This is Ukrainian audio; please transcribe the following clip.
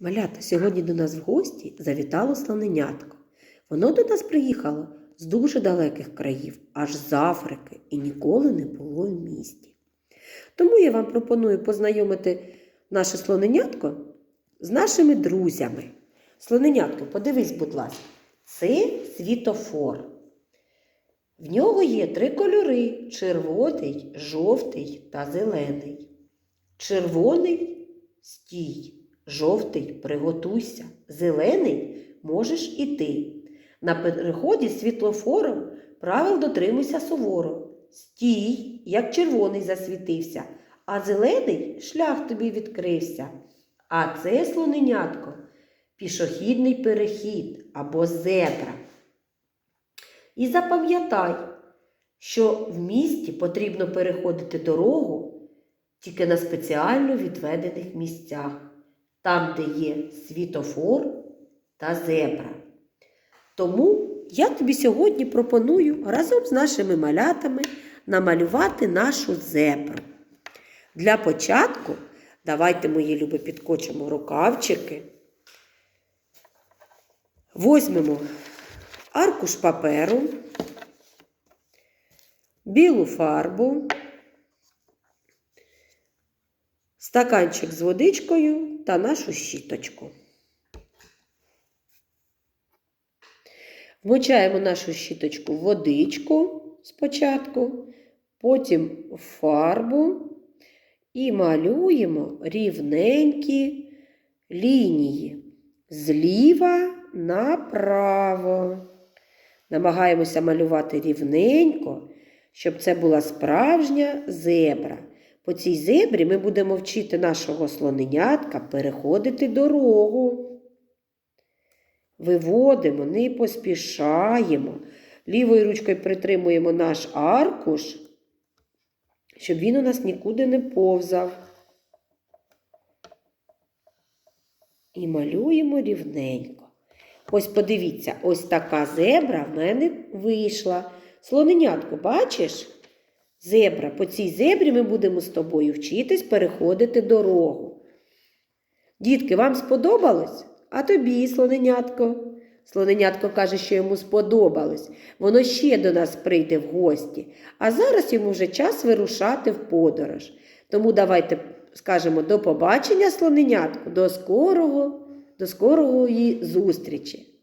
Малята, сьогодні до нас в гості завітало слоненятко. Воно до нас приїхало з дуже далеких країв, аж з Африки, і ніколи не було в місті. Тому я вам пропоную познайомити наше слоненятко з нашими друзями. Слоненятко, подивись, будь ласка, це світофор. В нього є три кольори: червоний, жовтий та зелений. Червоний стій, жовтий приготуйся, зелений можеш іти. На переході з світлофором правил дотримуйся суворо. Стій, як червоний засвітився, а зелений шлях тобі відкрився. А це слоненятко пішохідний перехід або зебра. І запам'ятай, що в місті потрібно переходити дорогу тільки на спеціально відведених місцях, там, де є світофор та зебра. Тому я тобі сьогодні пропоную разом з нашими малятами намалювати нашу зебру. Для початку давайте, мої любі, підкочимо рукавчики. Возьмемо аркуш паперу, білу фарбу, стаканчик з водичкою та нашу щіточку. Вмочаємо нашу щіточку в водичку спочатку, потім в фарбу і малюємо рівненькі лінії зліва направо. Намагаємося малювати рівненько, щоб це була справжня зебра. По цій зебрі ми будемо вчити нашого слоненятка переходити дорогу. Виводимо, не поспішаємо. Лівою ручкою притримуємо наш аркуш, щоб він у нас нікуди не повзав. І малюємо рівненько. Ось подивіться, ось така зебра в мене вийшла. Слоненятко, бачиш? Зебра. По цій зебрі ми будемо з тобою вчитись переходити дорогу. Дітки, вам сподобалось? А тобі, слоненятко? Слоненятко каже, що йому сподобалось. Воно ще до нас прийде в гості. А зараз йому вже час вирушати в подорож. Тому давайте скажемо до побачення, слоненятку, до скорого, до скорої зустрічі.